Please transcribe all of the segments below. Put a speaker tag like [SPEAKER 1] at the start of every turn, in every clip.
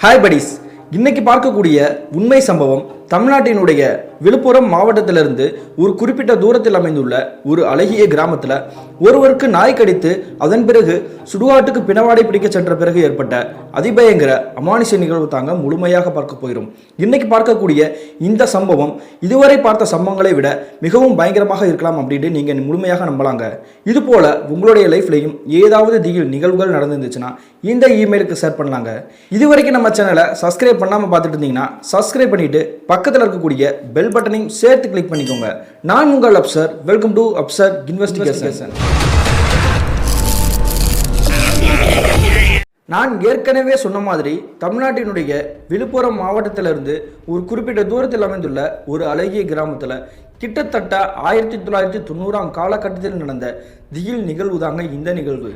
[SPEAKER 1] Hi buddies இன்னைக்கு பார்க்கக்கூடிய உண்மை சம்பவம் தமிழ்நாட்டினுடைய விழுப்புரம் மாவட்டத்திலிருந்து ஒரு குறிப்பிட்ட தூரத்தில் அமைந்துள்ள ஒரு அழகிய கிராமத்தில் ஒருவருக்கு நாய் கடித்து அதன் பிறகு சுடுகாட்டுக்கு பிணவாடை பிடிக்க சென்ற பிறகு ஏற்பட்ட அதிபயங்கர அமானுஷ நிகழ்வு தாங்க முழுமையாக பார்க்க போகிறோம். இன்னைக்கு பார்க்கக்கூடிய இந்த சம்பவம் இதுவரை பார்த்த சம்பவங்களை விட மிகவும் பயங்கரமாக இருக்கலாம் அப்படின்னு நீங்கள் முழுமையாக நம்பலாங்க. இது போல உங்களுடைய லைஃப்லையும் ஏதாவது திகில் நிகழ்வுகள் நடந்துருந்துச்சுன்னா இந்த இமெயிலுக்கு ஷேர் பண்ணலாங்க. இதுவரைக்கும் நம்ம சேனலை சப்ஸ்கிரைப் பண்ணாமல் பார்த்துட்டு இருந்தீங்கன்னா சப்ஸ்கிரைப் பண்ணிட்டு பக்கத்தில் இருக்கக்கூடிய பெல் பட்டனையும் சேர்த்து கிளிக் பண்ணிக்கோங்க. நான் உங்கள் Absar. Welcome to Absar investigation நான் ஏற்கனவே சொன்ன மாதிரி தமிழ்நாட்டினுடைய விழுப்புரம் மாவட்டத்திலிருந்து ஒரு குறிப்பிட்ட தூரத்தில் அமைந்துள்ள ஒரு அழகிய கிராமத்தில் கிட்டத்தட்ட ஆயிரத்தி தொள்ளாயிரத்தி தொண்ணூறாம் காலகட்டத்தில் நடந்த திகில் நிகழ்வு தாங்க இந்த நிகழ்வு.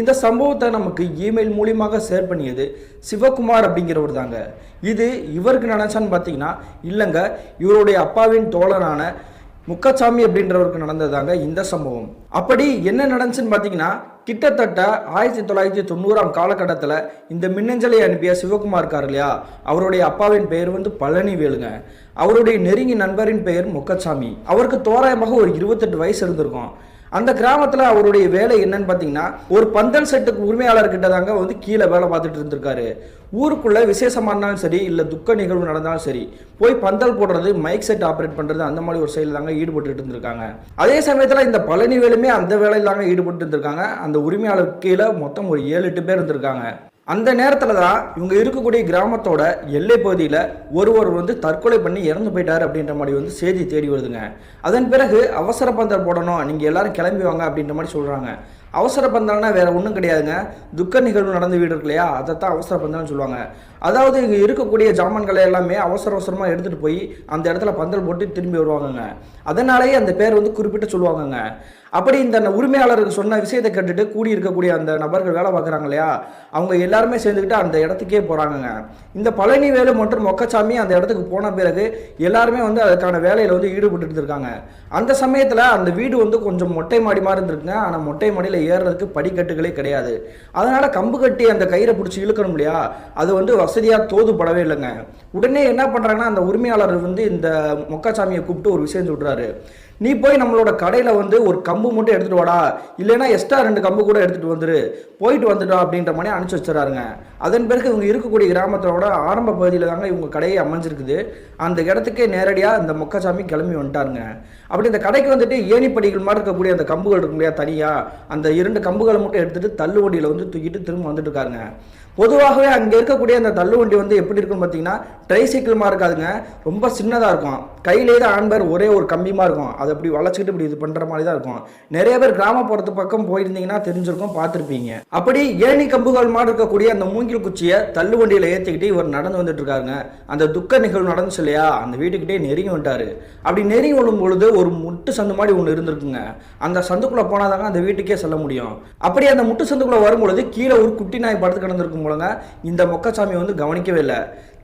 [SPEAKER 1] இந்த சம்பவத்தை நமக்கு இமெயில் மூலியமாக ஷேர் பண்ணியது சிவகுமார் அப்படிங்கிறவர் தாங்க. இது இவருக்கு நினைச்சான்னு பார்த்தீங்கன்னா இல்லைங்க இவருடைய அப்பாவின் தோழனான முக்கச்சாமி அப்படின்றவருக்கு நடந்ததாங்க இந்த சம்பவம். அப்படி என்ன நடந்துச்சுன்னு பார்த்தீங்கன்னா கிட்டத்தட்ட ஆயிரத்தி தொள்ளாயிரத்தி தொண்ணூறாம் காலகட்டத்தில் இந்த மின்னஞ்சலை அனுப்பிய சிவகுமார் இருக்கார் இல்லையா? அவருடைய அப்பாவின் பெயர் வந்து பழனி வேலுங்க அவருடைய நெருங்கி நண்பரின் பெயர் முக்கச்சாமி. அவருக்கு தோராயமாக ஒரு இருபத்தெட்டு வயசு இருந்திருக்கும். அந்த கிராமத்தில் அவருடைய வேலை என்னன்னு பார்த்தீங்கன்னா ஒரு பந்தல் செட்டுக்கு உரிமையாளர்கிட்ட தாங்க வந்து கீழே வேலை பார்த்துட்டு இருந்திருக்காரு. ஊருக்குள்ளே விசேஷமா இருந்தாலும் சரி இல்லை துக்க நிகழ்வு நடந்தாலும் சரி போய் பந்தல் போடுறது மைக் செட் ஆப்ரேட் பண்ணுறது அந்த மாதிரி ஒரு செயல் தாங்க ஈடுபட்டு இருந்திருக்காங்க. அதே சமயத்தில் இந்த பழனி வேலுமே அந்த வேலையில் தாங்க ஈடுபட்டு இருந்திருக்காங்க. அந்த உரிமையாளர் கீழே மொத்தம் ஒரு ஏழு எட்டு பேர் இருந்திருக்காங்க. அந்த நேரத்தில் தான் இவங்க இருக்கக்கூடிய கிராமத்தோட எல்லை பகுதியில் ஒருவர் வந்து தற்கொலை பண்ணி இறந்து போயிட்டார் அப்படின்ற மாதிரி வந்து செய்தி தேடி வருதுங்க. அதன் பிறகு அவசர பந்தல் போடணும் நீங்கள் எல்லாரும் கிளம்பி வாங்க அப்படின்ற மாதிரி சொல்கிறாங்க அவசர பந்தல்னா வேறு ஒன்றும் கிடையாதுங்க. துக்க நிகழ்வு நடந்து வீடு இருக்கு இல்லையா? அதை தான் அவசர பந்தல்னு சொல்லுவாங்க. அதாவது இங்கே இருக்கக்கூடிய ஜாமான்களை எல்லாமே அவசர அவசரமாக எடுத்துகிட்டு போய் அந்த இடத்துல பந்தல் போட்டு திரும்பி வருவாங்கங்க. அதனாலேயே அந்த பேர் வந்து குறிப்பிட்டு சொல்லுவாங்கங்க. அப்படி இந்த உரிமையாளருக்கு சொன்ன விஷயத்தை கேட்டுட்டு கூடி இருக்கக்கூடிய அந்த நபர்கள் வேலை பார்க்குறாங்க இல்லையா? அவங்க எல்லாருமே சேர்ந்துக்கிட்டு அந்த இடத்துக்கே போகிறாங்கங்க இந்த பழனி வேலு மற்றும் மொக்கச்சாமி அந்த இடத்துக்கு போன பிறகு எல்லாருமே வந்து அதுக்கான வேலையில் வந்து ஈடுபட்டு இருந்திருக்காங்க அந்த சமயத்தில் அந்த வீடு வந்து கொஞ்சம் மொட்டை மாடி மாதிரி இருந்திருக்குங்க. ஆனால் மொட்டை மாடியில் ஏறுறதுக்கு படிக்கட்டுகளே கிடையாது. அதனால் கம்பு கட்டி அந்த கயிறை பிடிச்சி இழுக்கணும் இல்லையா? அது வந்து வசதியாக தோதுப்படவே இல்லைங்க. உடனே என்ன பண்ணுறாங்கன்னா அந்த உரிமையாளர் வந்து இந்த மொக்கச்சாமியை கூப்பிட்டு ஒரு விஷயம் சொல்கிறாரு நீ போய் நம்மளோட கடையில் வந்து ஒரு கம்பு மட்டும் எடுத்துகிட்டு வாடா. இல்லைன்னா எக்ஸ்ட்ரா ரெண்டு கம்பு கூட எடுத்துகிட்டு வந்துரு. போயிட்டு வந்துட்டா அப்படின்ற மாதிரி அனுப்பிச்சி வச்சுறாருங்க அதன் பிறகு இவங்க இருக்கக்கூடிய கிராமத்தோட ஆரம்ப பகுதியில் தாங்க இவங்க கடையை அமைஞ்சிருக்குது. அந்த இடத்துக்கே நேரடியாக இந்த மொக்கசாமி கிளம்பி வந்துட்டாருங்க. அப்படி இந்த கடைக்கு வந்துட்டு ஏணிப்படிகள் மாதிரி இருக்கக்கூடிய அந்த கம்புகள் இருக்கும் இல்லையா தனியாக அந்த இரண்டு கம்புகளை மட்டும் எடுத்துகிட்டு தள்ளுவடியில் வந்து தூக்கிட்டு திரும்ப வந்துட்டு இருக்காருங்க. பொதுவாகவே அங்கே இருக்கக்கூடிய அந்த தள்ளுவண்டி வந்து எப்படி இருக்குன்னு பார்த்தீங்கன்னா ட்ரைசைக்கிள் இருக்காதுங்க. ரொம்ப சின்னதாக இருக்கும். கையிலே தான் ஆண்பர் ஒரே ஒரு கம்பிமாக இருக்கும். அதை அப்படி வளைச்சிக்கிட்டு இப்படி இது பண்ணுற மாதிரி தான் இருக்கும். நிறைய பேர் கிராமப்புறத்து பக்கம் போயிருந்தீங்கன்னா தெரிஞ்சிருக்கும் பார்த்துருப்பீங்க. அப்படி ஏணி கம்புகள் மாதிரி இருக்கக்கூடிய அந்த மூங்கில் குச்சியை தள்ளுவண்டியில் ஏற்றிக்கிட்டு இவர் நடந்து வந்துட்டு இருக்காருங்க. அந்த துக்க நிகழ்வு நடந்துச்சு இல்லையா? அந்த வீட்டுக்கிட்டே நெருங்கி வந்துட்டார். அப்படி நெருங்கி விழும் பொழுது ஒரு முட்டு சந்து மாதிரி ஒன்று இருந்திருக்குங்க. அந்த சந்துக்குள்ளே போனாதாங்க அந்த வீட்டுக்கே செல்ல முடியும். அப்படி அந்த முட்டு சந்துக்குள்ளே வரும்பொழுது கீழே ஒரு குட்டி நாய் படுத்து கிடந்திருக்கும் மூலங்க இந்த மொக்கசாமி வந்து கவனிக்கவே இல்லை.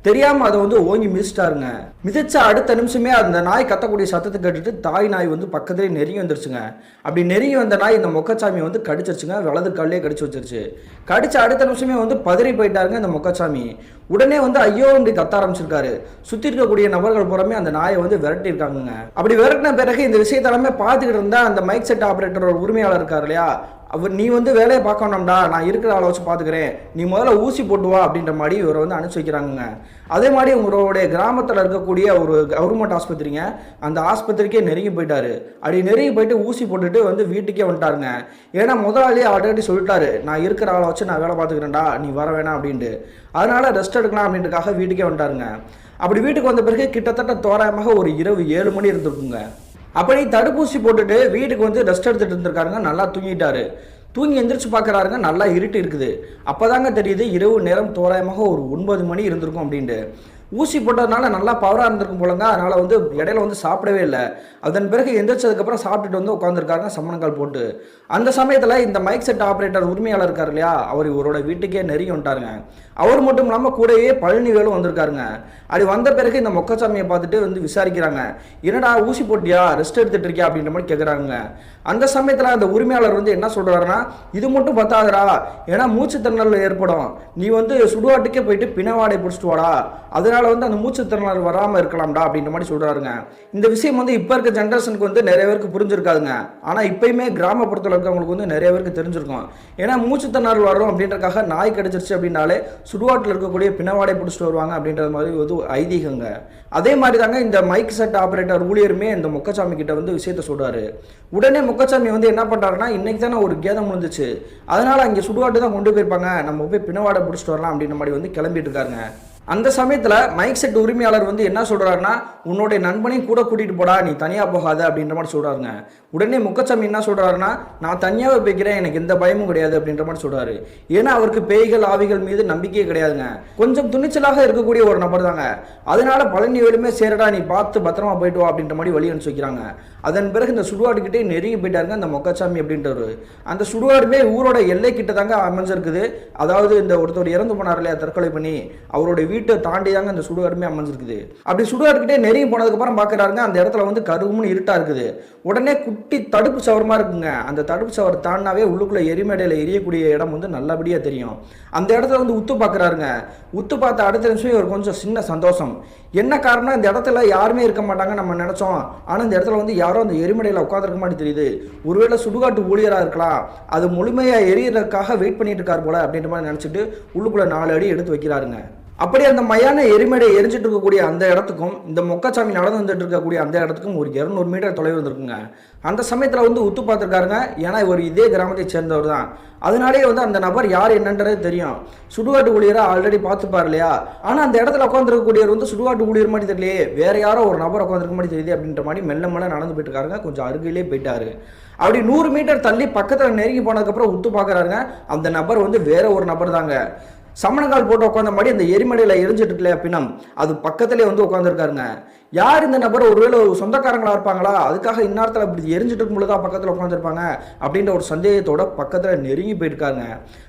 [SPEAKER 1] தெரியாம அதை வந்து ஓங்கி மிதிச்சிட்டாருங்க. மிதிச்ச அடுத்த நிமிஷமே அந்த நாய் கத்தக்கூடிய சத்தத்தை கேட்டுட்டு தாய் நாய் வந்து பக்கத்துலேயே நெருங்கி வந்துருச்சுங்க. அப்படி நெருங்கி வந்த நாய் இந்த மொக்கச்சாமி வந்து கடிச்சிருச்சுங்க. வலது கல்லே கடிச்சு வச்சிருச்சு. கடிச்ச அடுத்த நிமிஷமே வந்து பதறி போயிட்டாருங்க இந்த மொக்கச்சாமி. உடனே வந்து ஐயோ வந்து கத்த ஆரம்பிச்சிருக்காரு. சுத்தி இருக்கக்கூடிய நபர்கள் புறமே அந்த நாயை வந்து விரட்டி இருக்காங்க அப்படி விரட்டின பிறகு இந்த விஷயத்தெல்லாமே பார்த்துக்கிட்டு இருந்தா அந்த மைக் செட் ஆபரேட்டரோட உரிமையாளர் இருக்கார் இல்லையா? அவர் நீ வந்து வேலையை பார்க்கணும்டா நான் இருக்கிற ஆளை வச்சு பார்த்துக்கிறேன். நீ முதல்ல ஊசி போட்டு வா அப்படின்ற மாதிரி இவரை வந்து அனுப்பிச்சி வைக்கிறாங்க அதே மாதிரி உங்களுடைய கிராமத்தில் இருக்கக்கூடிய ஒரு கவர்மெண்ட் ஆஸ்பத்திரிங்க அந்த ஆஸ்பத்திரிக்கே நெருங்கி போயிட்டாரு. அப்படி நெருங்கி போயிட்டு ஊசி போட்டுட்டு வந்து வீட்டுக்கே வந்துட்டாருங்க. ஏன்னா முதலாளி ஆல்ரெடி சொல்லிட்டாரு நான் இருக்கிற ஆளை வச்சு நான் வேலை பார்த்துக்கிறேன்டா நீ வர வேணாம் அப்படின்ட்டு. அதனால் ரெஸ்ட் எடுக்கலாம் அப்படின்றக்காக வீட்டுக்கே வந்துட்டாருங்க. அப்படி வீட்டுக்கு வந்த பிறகு கிட்டத்தட்ட தோராயமாக ஒரு இரவு ஏழு மணி இருந்திருக்குங்க. அப்படி தடுப்பூசி போட்டுட்டு வீட்டுக்கு வந்து ரெஸ்ட் எடுத்துட்டு இருந்திருக்காருங்க நல்லா தூங்கிட்டாரு. தூங்கி எந்திரிச்சு பார்க்குறாருங்க நல்லா இருட்டு இருக்குது. அப்போதாங்க தெரியுது இரவு நேரம் தோராயமாக ஒரு ஒன்பது மணி இருந்திருக்கும் அப்படின்ட்டு. ஊசி போட்டதுனால நல்லா பவராக இருந்திருக்கும் போலங்க. அதனால் வந்து இடையில வந்து சாப்பிடவே இல்லை. அதன் பிறகு எந்திரிச்சதுக்கப்புறம் சாப்பிட்டுட்டு வந்து உட்காந்துருக்காங்க சம்மணங்கால் போட்டு. அந்த சமயத்தில் இந்த மைக் செட் ஆப்ரேட்டர் உரிமையாளர் இருக்கார் இல்லையா? அவர் இவரோட வீட்டுக்கே நெருங்கி வந்துட்டாருங்க. அவர் மட்டும் இல்லாமல் கூடவே பழனிவேலும் வந்திருக்காருங்க. அப்படி வந்த பிறகு இந்த மொக்கச்சாமியை பார்த்துட்டு வந்து விசாரிக்கிறாங்க. என்னடா ஊசி போட்டியா? ரெஸ்ட் எடுத்துட்டு இருக்கியா? அப்படின்ற மாதிரி கேட்குறாங்க அந்த சமயத்தில் அந்த உரிமையாளர் வந்து என்ன சொல்கிறாருன்னா இது மட்டும் பத்தாதுடா. ஏன்னா மூச்சு திணறல் ஏற்படும். நீ வந்து சுடுகாட்டுக்கே போயிட்டு பிணவாடை பிடிச்சிட்டு வாடா. அதனால வந்து அந்த மூச்சுத்திறனாளர் வராமல் இருக்கலாம்டா அப்படின்ற மாதிரி சொல்கிறாருங்க இந்த விஷயம் வந்து இப்போ இருக்க ஜென்ரேஷனுக்கு வந்து நிறைய பேருக்கு புரிஞ்சிருக்காதுங்க. ஆனால் இப்பயுமே கிராமப்புறத்தில் இருக்கிறவங்களுக்கு வந்து நிறைய பேருக்கு தெரிஞ்சிருக்கும். ஏன்னா மூச்சுத்திறனாளர் வரும் அப்படின்றக்காக நாய் கடிச்சிருச்சு அப்படின்னாலே சுடுவாட்டில் இருக்கக்கூடிய பிணவாடை பிடிச்சிட்டு வருவாங்க அப்படின்றது மாதிரி வந்து ஐதீகங்க. அதே மாதிரி தாங்க இந்த மைக் செட் ஆப்ரேட்டர் ஊழியருமே இந்த முக்கசாமி கிட்ட வந்து விஷயத்த சொல்கிறார் உடனே முக்கச்சாமி வந்து என்ன பண்ணுறாருன்னா இன்னைக்கு தானே ஒரு கேதம் முடிஞ்சிச்சு அதனால் அங்கே சுடுவாட்டு தான் கொண்டு போயிருப்பாங்க. நம்ம போய் பிணவாடை பிடிச்சிட்டு வரலாம் அப்படின்ற மாதிரி வந்து கிளம்பிட்டு இருக்காருங்க. அந்த சமயத்தில் மைக் செட் உரிமையாளர் வந்து என்ன சொல்கிறாருன்னா உன்னுடைய நண்பனையும் கூட கூட்டிகிட்டு போடா நீ தனியாக போகாத அப்படின்ற மாதிரி சொல்கிறாருங்க உடனே முக்கச்சாமி என்ன சொல்கிறாருன்னா நான் தனியாகவே போய்க்கிறேன் எனக்கு எந்த பயமும் கிடையாது அப்படின்ற மாதிரி சொல்கிறாரு ஏன்னா அவருக்கு பேய்கள் ஆவிகள் மீது நம்பிக்கையே கிடையாதுங்க. கொஞ்சம் துணிச்சலாக இருக்கக்கூடிய ஒரு நபர் தாங்க. அதனால பழனி வேலுமே சேரடா நீ பார்த்து பத்திரமா போயிட்டு வா அப்படின்ற மாதிரி வழி அனுப்பிச்சு வைக்கிறாங்க. அதன் பிறகு இந்த சுடுகாடுக்கிட்டே நெருங்கி போயிட்டாருங்க அந்த மொக்கச்சாமி அப்படின்றவர். அந்த சுடுகாடுமே ஊரோட எல்லை கிட்ட தாங்க அமைஞ்சிருக்குது. அதாவது இந்த ஒருத்தர் இறந்து போனார் இல்லையா தற்கொலை பண்ணி அவருடைய வீடு வீட்டை தாண்டி தாங்க அந்த சுடுகாடுமே அமைஞ்சிருக்குது. அப்படி சுடுகாடுக்கிட்டே நெருங்கி போனதுக்கப்புறம் பார்க்குறாருங்க அந்த இடத்துல வந்து கருகும்னு இருட்டா இருக்குது. உடனே குட்டி தடுப்பு சவரமா இருக்குங்க. அந்த தடுப்பு சவர் தாண்டினாவே உள்ளுக்குள்ள எரிமேடையில் எரியக்கூடிய இடம் வந்து நல்லபடியாக தெரியும். அந்த இடத்துல வந்து உத்து பார்க்குறாருங்க உத்து பார்த்த அடுத்த நிமிஷம் இவர் கொஞ்சம் சின்ன சந்தோஷம். என்ன காரணம்? இந்த இடத்துல யாருமே இருக்க மாட்டாங்க நம்ம நினச்சோம். ஆனால் இந்த இடத்துல வந்து யாரும் அந்த எரிமடையில் உட்காந்துருக்க மாதிரி தெரியுது. ஒருவேளை சுடுகாட்டு ஊழியராக இருக்கலாம். அது முழுமையாக எரியறதுக்காக வெயிட் பண்ணிட்டு இருக்கார் போல அப்படின்ற மாதிரி நினச்சிட்டு உள்ளுக்குள்ள நாலு அடி எடுத்து வைக்கிறாருங்க. அப்படி அந்த மயான எரிமடை எரிஞ்சிட்டு இருக்கக்கூடிய அந்த இடத்துக்கும் இந்த மொக்கச்சாமி நடந்து வந்துட்டு இருக்கக்கூடிய அந்த இடத்துக்கும் ஒரு இரநூறு மீட்டர் தொலைவு இருந்திருக்குங்க. அந்த சமயத்தில் வந்து உத்து பார்த்துருக்காருங்க. ஏன்னா இவர் இதே கிராமத்தை சேர்ந்தவர் தான். அதனாலே வந்து அந்த நபர் யார் என்னன்றது தெரியும். சுடுகாட்டு ஊழியரை ஆல்ரெடி பார்த்துப்பார் இல்லையா? ஆனால் அந்த இடத்துல உட்காந்துருக்கக்கூடியவர் வந்து சுடுகாட்டு ஊழியர் மாதிரி தெரியலையே. வேற யாரோ ஒரு நபர் உட்காந்துருக்க மாதிரி தெரியுது அப்படின்ற மாதிரி மெல்ல மெல்ல நடந்து போயிட்டு இருக்காருங்க கொஞ்சம் அருகிலே போயிட்டாரு. அப்படி நூறு மீட்டர் தள்ளி பக்கத்தில் நெருங்கி போனதுக்கப்புறம் உத்து பார்க்குறாருங்க. அந்த நபர் வந்து வேற ஒரு நபர் தாங்க சமணங்கால் போட்டு உட்காந்த மாதிரி அந்த எரிமலையில் எரிஞ்சிட்டு இருக்கலையா பின்னம்? அது பக்கத்திலே வந்து உட்காந்துருக்காருங்க யார் இந்த நபர்? ஒருவேளை ஒரு சொந்தக்காரங்களா இருப்பாங்களா? அதுக்காக இந்நேரத்தில் இப்படி எரிஞ்சிட்டு இருக்கும் பொழுது பக்கத்தில் உட்காந்துருப்பாங்க அப்படின்ற ஒரு சந்தேகத்தோட பக்கத்தில் நெருங்கி போயிருக்காங்க.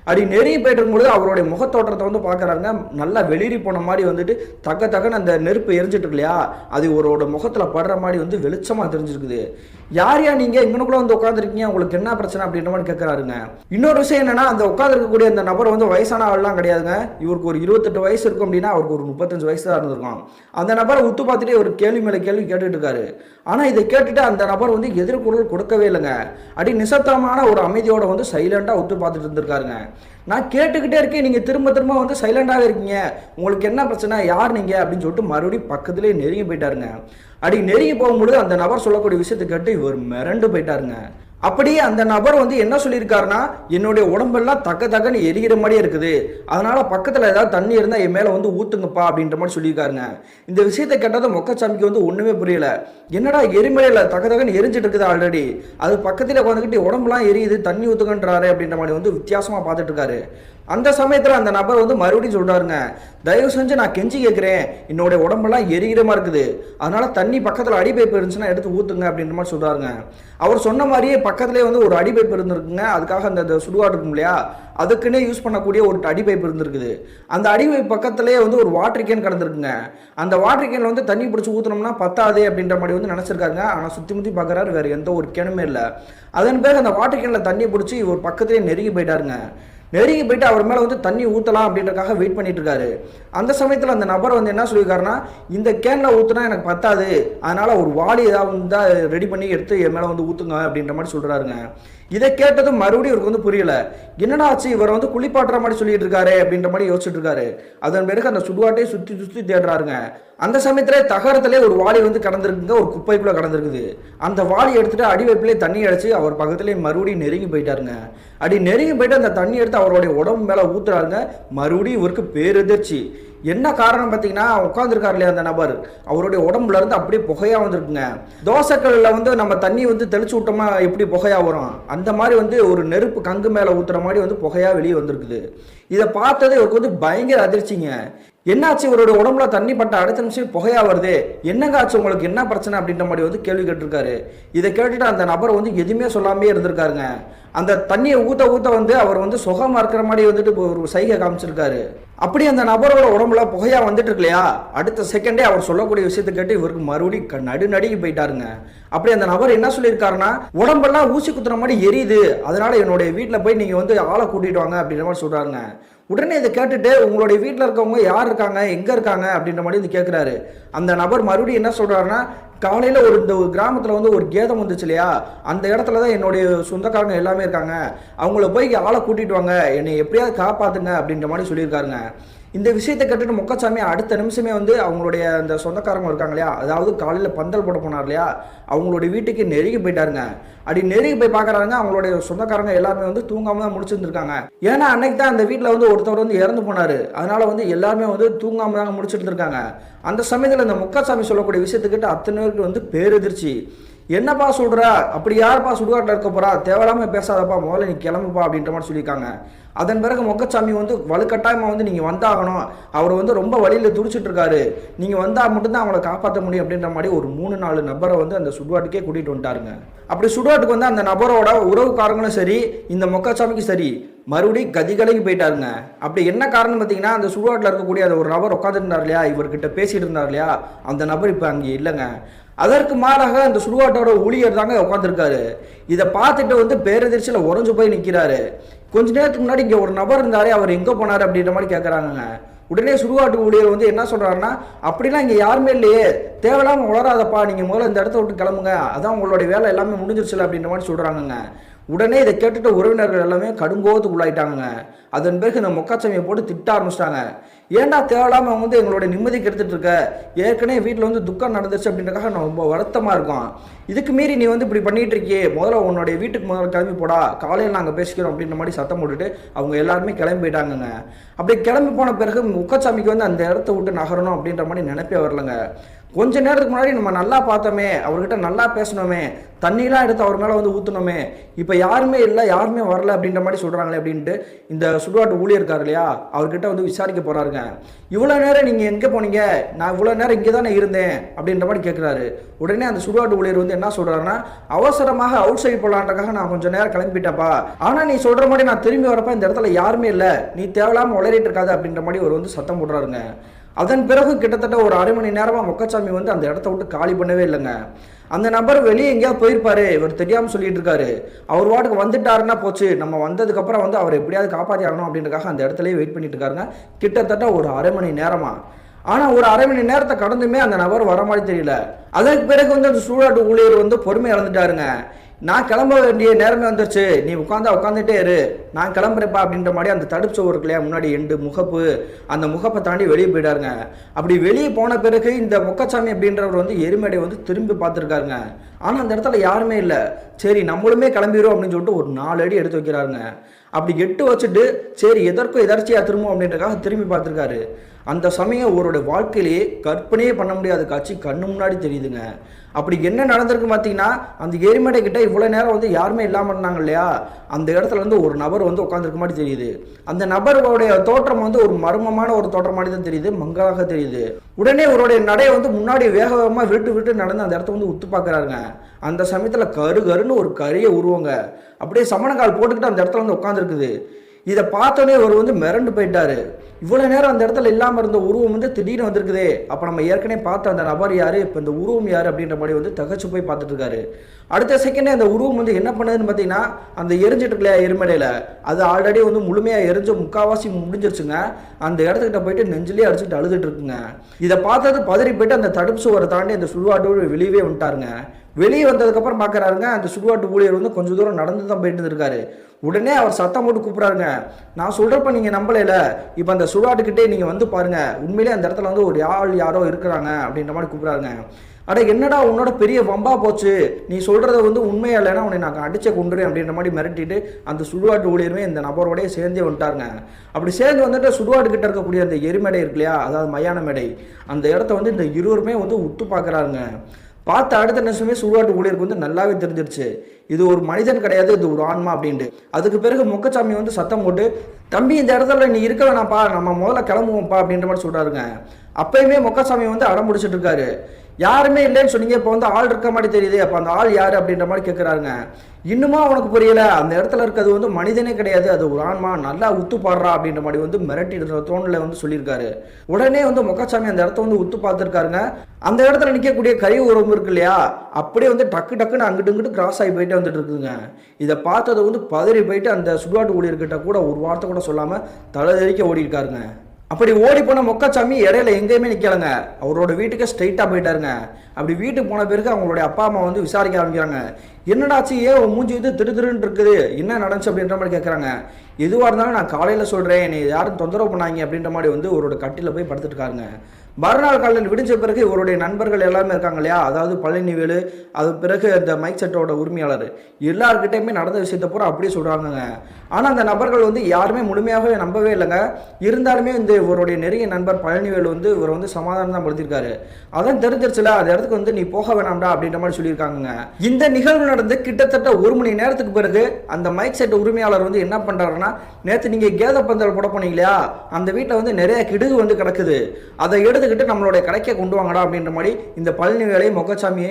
[SPEAKER 1] அப்படி நெருங்கி போயிட்டு இருக்கும்பொழுது அவருடைய முகத்தோற்றத்தை வந்து பார்க்குறாருங்க. நல்லா வெளியேறி போன மாதிரி வந்துட்டு தக்க தக்கன்னு அந்த நெருப்பு எரிஞ்சிட்டு இருக்கு இல்லையா அது ஒருவோட முகத்தில் படுற மாதிரி வந்து வெளிச்சமாக தெரிஞ்சிருக்குது. யார் யா நீங்கள் இங்கனுக்குள்ள வந்து உட்காந்துருக்கீங்க உங்களுக்கு என்ன பிரச்சனை அப்படின்ற மாதிரி கேட்குறாருங்க இன்னொரு விஷயம் என்னன்னா அந்த உட்காந்துருக்கக்கூடிய அந்த நபர் வந்து வயசான ஆள்லாம் கிடையாதுங்க. இவருக்கு ஒரு இருபத்தெட்டு வயசு இருக்கும் அப்படின்னா அவருக்கு ஒரு முப்பத்தஞ்சு வயசு தான் இருந்திருக்கும். அந்த நபரை உத்து பார்த்துட்டு ஒரு கேள்வி மேலே கேள்வி கேட்டுட்டு இருக்காரு. ஆனால் இதை கேட்டுட்டு அந்த நபர் வந்து எதிர்குரல் கொடுக்கவே இல்லைங்க. அடி நிசத்தமான ஒரு அமைதியோட வந்து சைலண்டாக ஒத்து பார்த்துட்டு இருந்திருக்காருங்க. நான் கேட்டுக்கிட்டே இருக்கேன் நீங்கள் திரும்ப திரும்ப வந்து சைலண்டாக இருக்கீங்க. உங்களுக்கு என்ன பிரச்சனை யார் நீங்கள் அப்படின்னு சொல்லிட்டு மறுபடியும் பக்கத்துலேயே நெருங்கி போயிட்டாருங்க. அடி நெருங்கி போகும்பொழுது அந்த நபர் சொல்லக்கூடிய விஷயத்தை கேட்டு இவர் மிரண்டு போயிட்டாருங்க. அப்படியே அந்த நபர் வந்து என்ன சொல்லியிருக்காருன்னா என்னுடைய உடம்பெல்லாம் தக்க தக்கன்னு எரிகிற மாதிரியே இருக்குது. அதனால பக்கத்தில் ஏதாவது தண்ணி இருந்தால் என் மேலே வந்து ஊற்றுங்கப்பா அப்படின்ற மாதிரி சொல்லியிருக்காருங்க. இந்த விஷயத்தை கேட்டதும் மொக்கச்சாமிக்கு வந்து ஒன்றுமே புரியல. என்னடா எரிமலையில் தக்க தக்கன்னு எரிஞ்சிட்டு இருக்குது ஆல்ரெடி அது பக்கத்தில் உட்காந்துக்கிட்டு உடம்புலாம் எரியுது தண்ணி ஊற்றுங்கன்றாரு அப்படின்ற மாதிரி வந்து வித்தியாசமாக பார்த்துட்டு இருக்காரு. அந்த சமயத்தில் அந்த நபர் வந்து மறுபடியும் சொல்கிறாருங்க தயவு செஞ்சு நான் கெஞ்சி கேட்குறேன் என்னுடைய உடம்பெல்லாம் எரிகிற மாதிரி இருக்குது. அதனால் தண்ணி பக்கத்தில் அடிபைப்பு இருந்துச்சுன்னா எடுத்து ஊற்றுங்க அப்படின்ற மாதிரி சொல்கிறாருங்க அவர் சொன்ன மாதிரியே பக்கத்துலேயே வந்து ஒரு அடிபைப்பு இருந்திருக்குங்க. அதுக்காக அந்த சுடுகாடு இருக்கும் இல்லையா? அதுக்குன்னே யூஸ் பண்ணக்கூடிய ஒரு அடிபைப்பு இருந்திருக்குது. அந்த அடிபைப் பக்கத்துலேயே வந்து ஒரு வாட்டர் கேன் கிடந்திருக்குங்க. அந்த வாட்டர் கேனில் வந்து தண்ணி பிடிச்சி ஊற்றினோம்னா பத்தாதே அப்படின்ற மாதிரி வந்து நினச்சிருக்காங்க. ஆனால் சுற்றி முற்றி பார்க்குறாரு வேறு எந்த ஒரு கேனுமே இல்லை. அதன் பிறகு அந்த வாட்டர் கேனில் தண்ணி பிடிச்சி ஒரு பக்கத்துலேயே நெருங்கி போயிட்டாருங்க. நெருங்கி போயிட்டு அவர் மேலே வந்து தண்ணி ஊற்றலாம் அப்படின்றக்காக வெயிட் பண்ணிட்டு இருக்காரு அந்த சமயத்தில் அந்த நபர் வந்து என்ன சொல்லியிருக்காருன்னா இந்த கேனில் ஊற்றுனா எனக்கு பத்தாது. அதனால் ஒரு வாளி ஏதாவது இருந்தால் ரெடி பண்ணி எடுத்து என் மேலே வந்து ஊற்றுங்க அப்படின்ற மாதிரி சொல்கிறாருங்க இதை கேட்டதும் மறுபடியும் இவருக்கு வந்து புரியல. என்னடா ஆச்சு? இவர் வந்து குளிப்பாட்டுற மாதிரி சொல்லிட்டு இருக்காரு அப்படின்ற மாதிரி யோசிச்சுட்டு இருக்காரு. அதன் பிறகு அந்த சுடுகாட்டையே சுற்றி சுற்றி தேடுறாருங்க. அந்த சமயத்தில் தகரத்திலே ஒரு வாளி வந்து கடந்திருக்குங்க ஒரு குப்பைக்குள்ளே கடந்திருக்குது. அந்த வாளி எடுத்துட்டு அடி வைப்பிலே தண்ணி அடிச்சு அவர் பக்கத்துலேயே மறுபடியும் நெருங்கி போயிட்டாருங்க. அடி நெருங்கி போயிட்டு அந்த தண்ணி எடுத்து அவருடைய உடம்பு மேலே ஊற்றுறாருங்க மறுபடியும் இவருக்கு பேரெதிர்ச்சி. என்ன காரணம் பார்த்தீங்கன்னா உட்காந்துருக்காரு இல்லையா அந்த நபர்? அவருடைய உடம்புல இருந்து அப்படியே புகையா வந்திருக்குங்க. தோசைக்கல்லில் வந்து நம்ம தண்ணி வந்து தெளிச்சு விட்டோமா எப்படி புகையா வரும்? அந்த மாதிரி வந்து ஒரு நெருப்பு கங்கு மேலே ஊத்துற மாதிரி வந்து புகையா வெளியே வந்திருக்குது. இதை பார்த்தது இவருக்கு வந்து பயங்கர அதிர்ச்சிங்க. என்னாச்சு? இவருடைய உடம்புல தண்ணி பட்ட அடுத்த நிமிஷம் புகையா வருது. என்னங்க ஆச்சு? உங்களுக்கு என்ன பிரச்சனை அப்படின்ற மாதிரி வந்து கேள்வி கேட்டிருக்காரு. இதை கேட்டுட்டு அந்த நபர் வந்து எதுவுமே சொல்லாமே இருந்திருக்காருங்க. அந்த தண்ணியை ஊத்த ஊத்த வந்து அவர் வந்து சுகமா இருக்கிற மாதிரி வந்துட்டு இப்போ ஒரு சைகை காமிச்சிருக்காரு. அப்படி அந்த நபரோட உடம்புல புகையா வந்துட்டு இருக்கு இல்லையா அடுத்த செகண்டே அவர் சொல்லக்கூடிய விஷயத்தை கேட்டு இவருக்கு மறுபடியும் க- நடு போயிட்டாருங்க. அப்படி அந்த நபர் என்ன சொல்லியிருக்காருன்னா உடம்பெல்லாம் ஊசி குத்துற மாதிரி எரியுது. அதனால என்னுடைய வீட்டில் போய் நீங்க வந்து ஆளை கூட்டிட்டு வாங்க அப்படின்ற மாதிரி சொல்கிறாருங்க உடனே இதை கேட்டுட்டு உங்களுடைய வீட்டில் இருக்கவங்க யார் இருக்காங்க? எங்கே இருக்காங்க? அப்படின்ற மாதிரி இது கேட்குறாரு அந்த நபர் மறுபடியும் என்ன சொல்கிறாருன்னா காலையில் ஒரு இந்த ஒரு கிராமத்தில் வந்து ஒரு கேதம் வந்துச்சு இல்லையா? அந்த இடத்துல தான் என்னுடைய சொந்தக்காரங்க எல்லாமே இருக்காங்க. அவங்கள போய் ஆளை கூட்டிட்டு வாங்க. என்னை எப்படியாவது காப்பாத்துங்க அப்படின்ற மாதிரி சொல்லியிருக்காருங்க. இந்த விஷயத்தை கேட்டுட்டு மொக்கச்சாமி அடுத்த நிமிஷமே வந்து அவங்களுடைய அந்த சொந்தக்காரங்க இருக்காங்க இல்லையா? அதாவது காலையில் பந்தல் போட போனார் இல்லையா? அவங்களுடைய வீட்டுக்கு நெருங்கி போயிட்டாருங்க. அப்படி நெருங்கி போய் பார்க்குறாங்க அவங்களுடைய சொந்தக்காரங்க எல்லாருமே வந்து தூங்காம தான் முடிச்சிருந்துருக்காங்க. ஏன்னா அன்னைக்கு தான் அந்த வீட்டில் வந்து ஒருத்தவர் வந்து இறந்து போனார். அதனால வந்து எல்லாருமே வந்து தூங்காம தாங்க முடிச்சிட்டு அந்த சமயத்தில் இந்த முக்கசாமி சொல்லக்கூடிய விஷயத்துக்கிட்ட அத்தனை பேருக்கு வந்து பேரெதிர்ச்சி. என்னப்பா சொல்கிற அப்படி யாருப்பா சுடுகாட்டில் இருக்க போறா? தேவையில்லாமல் பேசாதப்பா முதல்ல நீ கிளம்புப்பா அப்படின்ற மாதிரி சொல்லியிருக்காங்க. அதன் பிறகு மொக்கச்சாமி வந்து வலுக்கட்டாயமாக வந்து நீங்கள் வந்தாகணும். அவர் வந்து ரொம்ப வழியில் துடிச்சிட்டு இருக்காரு. நீங்கள் வந்தால் மட்டும்தான் அவங்கள காப்பாற்ற முடியும் அப்படின்ற மாதிரி ஒரு மூணு நாலு நபரை வந்து அந்த சுடுகாட்டுக்கே கூட்டிகிட்டு வந்துட்டாருங்க. அப்படி சுடுகாட்டுக்கு வந்து அந்த நபரோட உறவுக்காரங்களும் சரி இந்த மொக்கச்சாமிக்கும் சரி மறுபடியும் கதிகலைக்கு போயிட்டாருங்க. அப்படி என்ன காரணம் பார்த்தீங்கன்னா அந்த சுடுகாட்டில் இருக்கக்கூடிய அந்த ஒரு நபர் உட்காந்துருந்தார் இல்லையா? இவர்கிட்ட பேசிட்டு இருந்தார் இல்லையா? அந்த நபர் இப்போ அங்கே இல்லைங்க. அதற்கு மாறாக அந்த சுடுகாட்டோட ஊழியர் தாங்க உட்காந்துருக்காரு இதை பார்த்துட்டு வந்து பேரதிர்ச்சியில் உறைஞ்சு போய் நிற்கிறாரு கொஞ்ச நேரத்துக்கு முன்னாடி இங்கே ஒரு நபர் இருந்தாரே அவர் எங்கே போனார் அப்படின்ற மாதிரி கேட்குறாங்க உடனே சுடுகாட்டு ஊழியர் வந்து என்ன சொல்கிறாருன்னா அப்படிலாம் இங்கே யாருமே இல்லையே. தேவையில்லாமல் உளராதப்பா நீங்கள் முதல்ல இந்த இடத்த விட்டு கிளம்புங்க. அதான் உங்களுடைய வேலை. எல்லாமே முடிஞ்சிருச்சுல அப்படின்ற மாதிரி சொல்கிறாங்கங்க உடனே இதை கேட்டுட்டு உறவினர்கள் எல்லாமே கடுங்கோவத்துக்கு உள்ளாயிட்டாங்க அதன் பிறகு இந்த மொக்காச்சமையை போட்டு திட்ட ஆரம்பிச்சிட்டாங்க. ஏன்டா தேவையில்லாம அவங்க வந்து எங்களோட நிம்மதி கெடுத்துட்டு இருக்க? ஏற்கனவே வீட்டில் வந்து துக்கம் நடந்துச்சு அப்படின்றக்காக நான் ரொம்ப வருத்தமாக இருக்கோம். இதுக்கு மீறி நீ வந்து இப்படி பண்ணிட்டு இருக்கியே. முதல்ல உன்னுடைய வீட்டுக்கு முதல்ல கிளம்பி போடா. காலையில் நாங்கள் பேசிக்கிறோம் அப்படின்ற மாதிரி சத்தம் போட்டுட்டு அவங்க எல்லாருமே கிளம்பி போயிட்டாங்கங்க. அப்படி கிளம்பி போன பிறகு முக்கச்சாமிக்கு வந்து அந்த இடத்த விட்டு நகரணும் அப்படின்ற மாதிரி நினைப்பே வரலங்க. கொஞ்ச நேரத்துக்கு முன்னாடி நம்ம நல்லா பார்த்தோமே அவர்கிட்ட நல்லா பேசணுமே தண்ணிலாம் எடுத்து அவர் மேலே வந்து ஊற்றணுமே இப்போ யாருமே இல்லை யாருமே வரல அப்படின்ற மாதிரி சொல்கிறாங்களே அப்படின்ட்டு இந்த சுடுகாட்டு ஊழியர் இருக்கார் இல்லையா அவர்கிட்ட வந்து விசாரிக்க போகிறாருங்க இவ்வளோ நேரம் நீங்கள் எங்கே போனீங்க? நான் இவ்வளோ நேரம் இங்கே தானே இருந்தேன் அப்படின்ற மாதிரி கேட்குறாரு உடனே அந்த சுடுகாட்டு ஊழியர் வந்து என்ன சொல்கிறாருன்னா அவசரமாக அவுட் சைடு போகலான்றக்காக நான் கொஞ்சம் நேரம் கிளம்பிட்டப்பா ஆனால் நீ சொல்கிற மாதிரி நான் திரும்பி வரப்ப இந்த இடத்துல யாருமே இல்லை நீ தேவையில்லாமல் உளறிட்டு இருக்காது அப்படின்ற மாதிரி அவர் வந்து சத்தம் போடுறாருங்க. அதன் பிறகு கிட்டத்தட்ட ஒரு அரை மணி நேரமாக மொக்கச்சாமி வந்து அந்த இடத்த விட்டு காலி பண்ணவே இல்லைங்க. அந்த நபர் வெளியே எங்கேயாவது போயிருப்பாரு. இவர் தெரியாமல் சொல்லிட்டு இருக்காரு. அவர் வாட்டுக்கு வந்துட்டாருன்னா போச்சு. நம்ம வந்ததுக்கப்புறம் வந்து அவர் எப்படியாவது காப்பாற்றி ஆகணும் அப்படின்றக்காக அந்த இடத்துலயே வெயிட் பண்ணிட்டு இருக்காருங்க. கிட்டத்தட்ட ஒரு அரை மணி நேரமா. ஆனால் ஒரு அரை மணி நேரத்தை கடந்துமே அந்த நபர் வர மாதிரி தெரியல. அதற்கு பிறகு வந்து அந்த சூழாட்டு ஊழியர் வந்து பொறுமை இழந்துட்டாருங்க நான் கிளம்ப வேண்டிய நேரமே வந்துருச்சு. நீ உட்காந்தா உட்காந்துட்டே இரு. நான் கிளம்புறேப்பா அப்படின்ற மாதிரி அந்த தடுப்பு சுவர் இல்லையா முன்னாடி எண்டு முகப்பு அந்த முகப்பை தாண்டி வெளியே போயிட்டாருங்க அப்படி வெளியே போன பிறகு இந்த முக்கச்சாமி அப்படின்றவர் வந்து எருமேடை வந்து திரும்பி பார்த்துருக்காருங்க. ஆனால் அந்த இடத்துல யாருமே இல்லை. சரி நம்மளுமே கிளம்பிடுவோம் அப்படின்னு சொல்லிட்டு ஒரு நாலு அடி எடுத்து வைக்கிறாருங்க. அப்படி எட்டு வச்சுட்டு சரி எதற்கும் எதர்ச்சியாக திரும்பும் அப்படின்றக்காக திரும்பி பார்த்துருக்காரு. அந்த சமயம் ஒருவருடைய வாழ்க்கையிலேயே கற்பனையே பண்ண முடியாத காட்சி கண்ணு முன்னாடி தெரியுதுங்க. அப்படி என்ன நடந்திருக்கு பார்த்தீங்கன்னா அந்த எரிமடை கிட்ட இவ்வளோ நேரம் வந்து யாருமே இல்லாமல் இருந்தாங்க இல்லையா? அந்த இடத்துல வந்து ஒரு நபர் வந்து உட்காந்துருக்க மாதிரி தெரியுது. அந்த நபருடைய தோற்றம் வந்து ஒரு மர்மமான ஒரு தோற்றம் மாதிரி தான் தெரியுது மங்களாக தெரியுது. உடனே அவருடைய நடையை வந்து முன்னாடி வேக வேகமாக விட்டு விட்டு நடந்து அந்த இடத்த வந்து உத்து பார்க்குறாருங்க. அந்த சமயத்தில் கரு கருன்னு ஒரு கரியை உருவங்க. அப்படியே சமணக்கால் போட்டுக்கிட்டு அந்த இடத்துல வந்து உட்காந்துருக்குது இதை பார்த்தோன்னே அவர் வந்து மிரண்டு போயிட்டாரு. இவ்வளோ நேரம் அந்த இடத்துல இல்லாமல் இருந்த உருவம் வந்து திடீர்னு வந்திருக்குதே. அப்போ நம்ம ஏற்கனவே பார்த்த அந்த நபர் யார்? இப்போ இந்த உருவம் யார் அப்படின்ற மாதிரி வந்து தகச்சு போய் பார்த்துட்டு இருக்காரு. அடுத்த செகண்டே அந்த உருவம் வந்து என்ன பண்ணுதுன்னு பார்த்தீங்கன்னா அந்த எரிஞ்சிட்டு இருக்கலையா எருமடையில் அது ஆல்ரெடி வந்து முழுமையாக எரிஞ்ச முக்காவாசி முடிஞ்சிருச்சுங்க. அந்த இடத்துக்கிட்ட போயிட்டு நெஞ்சிலே அடிச்சுட்டு அழுதுட்டு இருக்குங்க. இதை பார்த்தது பதறி போயிட்டு அந்த தடுப்பு சுவரை தாண்டி அந்த சுடுகாட்டு வெளியவே வந்துட்டாருங்க. வெளியே வந்ததுக்கப்புறம் பார்க்குறாருங்க அந்த சுடுவாட்டு ஊழியர் வந்து கொஞ்சம் தூரம் நடந்து தான் போயிட்டு இருக்காரு உடனே அவர் சத்தம் போட்டு கூப்பிட்றாருங்க. நான் சொல்கிறப்ப நீங்கள் நம்பலையில. இப்போ அந்த சுடுகாட்டுக்கிட்டே நீங்கள் வந்து பாருங்கள் உண்மையிலே அந்த இடத்துல வந்து ஒரு ஆள் யாரோ இருக்கிறாங்க அப்படின்ற மாதிரி கூப்பிட்றாருங்க. அட என்னடா உன்னோட பெரிய வம்பா போச்சு? நீ சொல்கிறத வந்து உண்மையா இல்லைன்னா உன்னை நான் அடிச்ச கொண்டுறேன் அப்படின்ற மாதிரி மிரட்டிட்டு அந்த சுடுகாட்டு ஊழியருமே இந்த நபரோடய சேர்ந்தே வந்துட்டாருங்க. அப்படி சேர்ந்து வந்துட்டு சுடுகாடு கிட்ட இருக்கக்கூடிய அந்த எரிமேடை இருக்கு இல்லையா? அதாவது மயான மேடை. அந்த இடத்த வந்து இந்த இருவருமே வந்து உத்து பார்க்குறாருங்க. பார்த்த அடுத்த நிமிஷமே சுடுகாட்டு ஊழியருக்கு வந்து நல்லாவே தெரிஞ்சிருச்சு. இது ஒரு மனிதன் கிடையாது இது ஒரு ஆன்மா அப்படின்ட்டு. அதுக்கு பிறகு முக்கச்சாமி வந்து சத்தம் போட்டு தம்பி இந்த இடத்துல நீ இருக்க வேணாம்ப்பா நம்ம முதல்ல கிளம்புவோம்ப்பா அப்படின்ற மாதிரி சொல்கிறாருங்க அப்பயுமே முக்கசாமி வந்து அடம் முடிச்சிட்டு இருக்காரு. யாருமே இல்லைன்னு சொன்னீங்க இப்போ வந்து ஆள் இருக்க மாதிரி தெரியுது அப்போ அந்த ஆள் யார் அப்படின்ற மாதிரி கேட்குறாருங்க இன்னுமா உனக்கு புரியல அந்த இடத்துல இருக்கிறது வந்து மனிதனே கிடையாது அது ஒரு ஆன்மா நல்லா உத்து பாடுறா அப்படின்ற மாதிரி வந்து மிரட்டிடுற தோணில் வந்து சொல்லியிருக்காரு. உடனே வந்து மொக்கசாமி அந்த இடத்த வந்து உத்து பார்த்துருக்காருங்க. அந்த இடத்துல நிற்கக்கூடிய கை உறவு இருக்கு இல்லையா அப்படியே வந்து டக்கு டக்குன்னு அங்கிட்டு இங்கிட்டு கிராஸ் ஆகி போயிட்டு வந்துட்டு இருக்குங்க இதை பார்த்ததை வந்து பதறி போயிட்டு அந்த சுடுகாட்டு ஊழியர்கிட்ட கூட ஒரு வார்த்தை கூட சொல்லாமல் தலை தலைதெறிக்க ஓடி இருக்காருங்க அப்படி ஓடி போன மொக்கச்சாமி இடையில எங்கேயுமே நிற்கலைங்க அவரோட வீட்டுக்கு ஸ்ட்ரைட்டா போயிட்டாருங்க. அப்படி வீட்டுக்கு போன பிறகு அவங்களுடைய அப்பா அம்மா வந்து விசாரிக்க ஆரம்பிக்கிறாங்க. என்னடாச்சு ஏன் உன் மூஞ்சி வந்து திரு திருன்னு இருக்குது? என்ன நடந்துச்சு? அப்படின்ற மாதிரி கேட்குறாங்க எதுவாக இருந்தாலும் நான் காலையில் சொல்கிறேன் என்னை யாரும் தொந்தரவு பண்ணாங்க அப்படின்ற மாதிரி வந்து அவரோட கட்டில போய் படுத்துட்டு இருக்காருங்க மறுநாள் காலையில் விடிஞ்ச பிறகு இவருடைய நண்பர்கள் எல்லாமே இருக்காங்க இல்லையா? அதாவது பழனிவேலு அது பிறகு அந்த மைக் செட்டோட உரிமையாளர். எல்லாருக்கிட்டையுமே நடந்த விஷயத்த பூரா அப்படியே சொல்கிறாங்கங்க ஆனால் அந்த நபர்கள் வந்து யாருமே முழுமையாகவே நம்பவே இல்லைங்க. இருந்தாலுமே இந்த இவருடைய நெருங்கிய நண்பர் பழனிவேலு வந்து இவர் வந்து சமாதானம் தான் படுத்திருக்காரு அதான் தெரிஞ்சிருச்சுல அந்த இடத்துக்கு வந்து நீ போக வேணாம்டா அப்படின்ற மாதிரி சொல்லியிருக்காங்க இந்த நிகழ்வு நடந்து கிட்டத்தட்ட ஒரு மணி நேரத்துக்கு பிறகு அந்த மைக் செட் உரிமையாளர் வந்து என்ன பண்ணுறாருன்னா நேற்று நீங்கள் கேத பந்தல் போட போனீங்க இல்லையா அந்த வீட்டில் வந்து நிறைய கிடுகு வந்து கிடக்குது. அதை எடுத்துக்கிட்டு நம்மளுடைய கடைக்கை கொண்டு வாங்கடா அப்படின்ற மாதிரி இந்த பழனிவேலையும் வேலையை மொக்கச்சாமியை